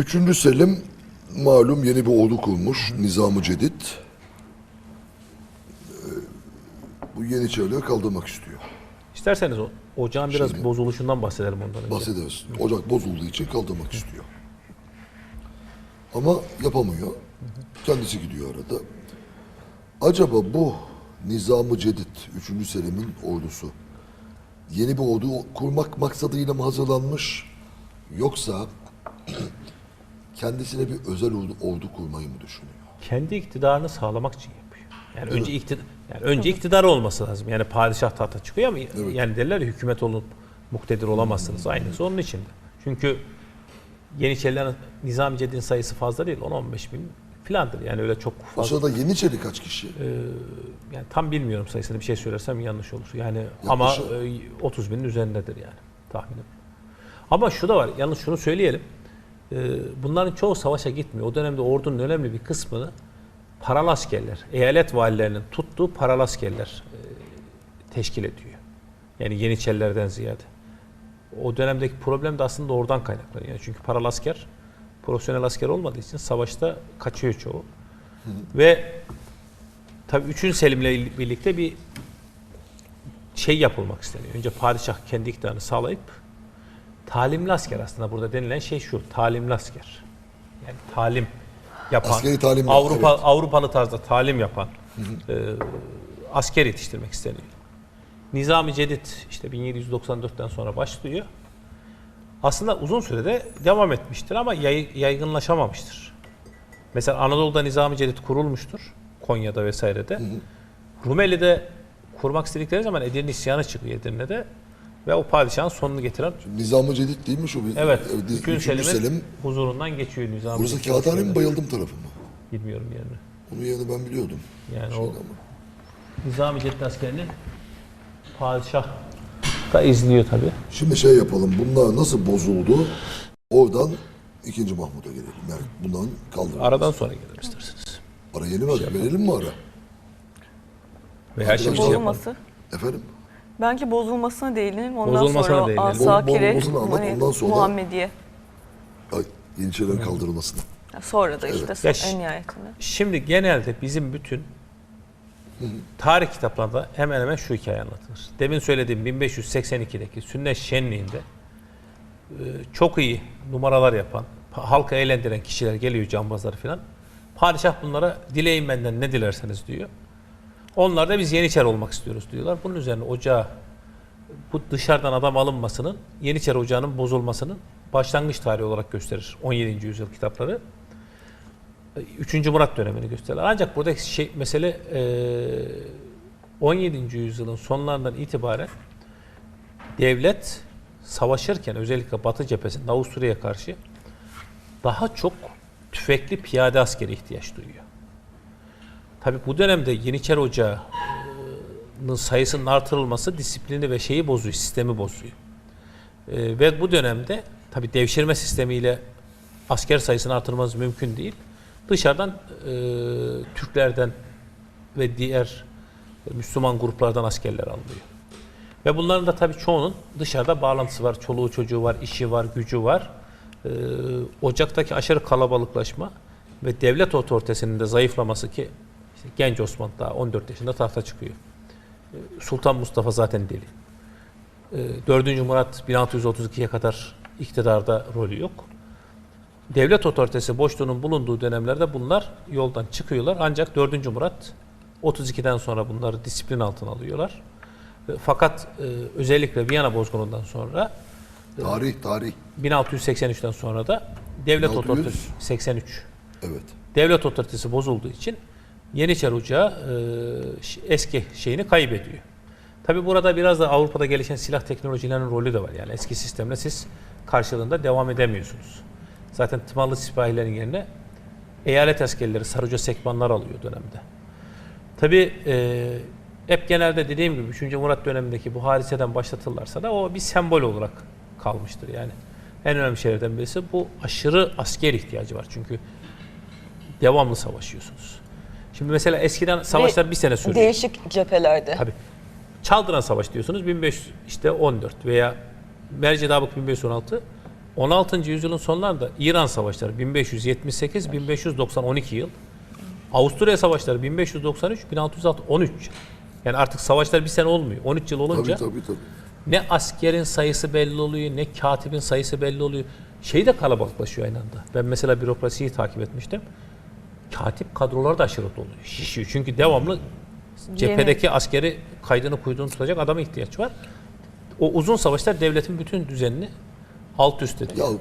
Üçüncü Selim malum yeni bir ordu kurmuş. Nizam-ı Cedid. Ee, Bu Yeniçerileri kaldırmak istiyor. İsterseniz o ocağın biraz Şimdi- bozuluşundan bahsedelim ondan önce. Bahsederiz. Ocak bozulduğu için kaldırmak istiyor. Ama yapamıyor. Kendisi gidiyor arada. Acaba bu Nizam-ı Cedid 3. Selim'in ordusu yeni bir ordu kurmak maksadıyla mı hazırlanmış yoksa kendisine bir özel ordu, ordu kurmayı mı düşünüyor? Kendi iktidarını sağlamak için yapıyor. Yani önce iktidar yani önce iktidar olması lazım. Yani padişah tahta çıkıyor ama yani derler ya hükümet olun muktedir olamazsınız. Aynısı onun için de. Çünkü Yeniçerilerin Nizami Cedid'in sayısı fazla değil. 10-15 bin filandır. Yani öyle çok O fazla. sırada Yeniçeri kaç kişi? Yani tam bilmiyorum sayısını bir şey söylersem yanlış olur. Yani ama Yaklaşık. e, 30 binin üzerindedir yani tahminim. Ama şu da var. Yalnız şunu söyleyelim. E, Bunların çoğu savaşa gitmiyor. O dönemde ordunun önemli bir kısmını paralı askerler, eyalet valilerinin tuttuğu paralı askerler e, teşkil ediyor. Yani Yeniçerilerden ziyade. O dönemdeki problem de aslında oradan kaynaklanıyor. Yani çünkü paralı asker profesyonel asker olmadığı için savaşta kaçıyor çoğu. Ve Tabii 3. Selim'le birlikte bir şey yapılmak isteniyor. Önce padişah kendi iktidarını sağlayıp talimli asker aslında burada denilen şey şu. Talimli asker. Yani talim yapan Askeri talim, Avrupa evet. Avrupalı tarzda talim yapan e, asker yetiştirmek isteniyor. Nizami Cedid işte 1794'ten sonra başlıyor. Aslında uzun sürede devam etmiştir ama yay- yaygınlaşamamıştır. Mesela Anadolu'da Nizami Cedid kurulmuştur. Konya'da vesairede. Rumeli'de kurmak istedikleri zaman Edirne isyanı çıkıyor Edirne'de. Ve o padişahın sonunu getiren Nizam-ı Cedid değil mi şu? bir- evet, Evet, Hüküm Selim'in Selim. huzurundan geçiyor Nizami Burası. Kağıthane mi bayıldım tarafı mı? Bilmiyorum yerini. Onun yerini ben biliyordum. Yani o Şeyde ama. Nizami Cedid askerini padişah da izliyor tabii. Şimdi şey yapalım. Bunlar nasıl bozuldu? Oradan ikinci Mahmud'a gelelim. Yani bundan kaldıralım. Aradan sonra gelelim isterseniz. Ara yeni mi? Verelim mi ara? Veya şimdi şey yapalım. Efendim? Belki bozulmasına değinelim. Ondan Bozulmasına sonra değinelim. Asakire, Bozulmasını anlat, hani ondan sonra- Muhammediye. Ay, Yeniçerilerin kaldırılmasını. Sonra da işte Ya son- şi- en nihayetinde. Şimdi genelde bizim bütün tarih kitaplarında hemen hemen şu hikaye anlatılır. Demin söylediğim 1582'deki sünnet şenliğinde e, çok iyi numaralar yapan, pa- halkı eğlendiren kişiler geliyor cambazlar filan. Padişah bunlara dileyin benden ne dilerseniz diyor. Onlar da biz Yeniçer olmak istiyoruz diyorlar. Bunun üzerine ocağa bu dışarıdan adam alınmasının Yeniçer Ocağı'nın bozulmasının başlangıç tarihi olarak gösterir 17. yüzyıl kitapları. 3. Murat dönemini gösterirler. Ancak buradaki şey mesele e, 17. yüzyılın sonlarından itibaren devlet savaşırken özellikle Batı cephesinde Avusturya'ya karşı daha çok tüfekli piyade askeri ihtiyaç duyuyor. Tabi bu dönemde Yeniçeri Ocağı'nın sayısının artırılması disiplini ve şeyi bozuyor, sistemi bozuyor. E, ve bu dönemde tabi devşirme sistemiyle asker sayısını artırmanız mümkün değil. Dışarıdan e, Türklerden ve diğer Müslüman gruplardan askerler alınıyor. Ve bunların da tabii çoğunun dışarıda bağlantısı var. Çoluğu çocuğu var, işi var, gücü var. Ee, Ocak'taki aşırı kalabalıklaşma ve devlet otoritesinin de zayıflaması ki işte genç Osman daha 14 yaşında tahta çıkıyor. Ee, Sultan Mustafa zaten deli. Ee, 4. Murat 1632'ye kadar iktidarda rolü yok. Devlet otoritesi boşluğunun bulunduğu dönemlerde bunlar yoldan çıkıyorlar. Ancak 4. Murat 32'den sonra bunları disiplin altına alıyorlar. E, Fakat e, özellikle Viyana bozgunundan sonra Tarih, tarih. 1683'ten sonra da devlet 1600? otoritesi 83 Evet. devlet otoritesi bozulduğu için Yeniçeri Ocağı e, eski şeyini kaybediyor. Tabi burada biraz da Avrupa'da gelişen silah teknolojilerinin rolü de var. Yani eski sistemle siz karşılığında devam edemiyorsunuz. Zaten tımarlı sipahilerin yerine eyalet askerleri sarıca sekmanlar alıyor dönemde. Tabi hep genelde dediğim gibi 3. Murat dönemindeki bu hadiseden başlatırlarsa da o bir sembol olarak kalmıştır. Yani en önemli şeylerden birisi bu aşırı asker ihtiyacı var. Çünkü devamlı savaşıyorsunuz. Şimdi mesela eskiden savaşlar bir sene sürüyor. Değişik cephelerde. Tabii. Çaldıran Savaş diyorsunuz 1500 işte 14 veya Mercidabık 1516 16. yüzyılın sonlarında İran savaşları 1578 1590 12 yıl. Avusturya savaşları 1593 1606 13 yıl. Yani artık savaşlar bir sene olmuyor. 13 yıl olunca Tabii tabii tabii. ne askerin sayısı belli oluyor, ne katibin sayısı belli oluyor. Şey de kalabalıklaşıyor aynı anda. Ben mesela bürokrasiyi takip etmiştim. Katip kadroları da aşırı doluyor. Şişiyor. Çünkü devamlı cephedeki askeri kaydını kuyduğunu tutacak adama ihtiyaç var. O uzun savaşlar devletin bütün düzenini alt üst ediyor. Ya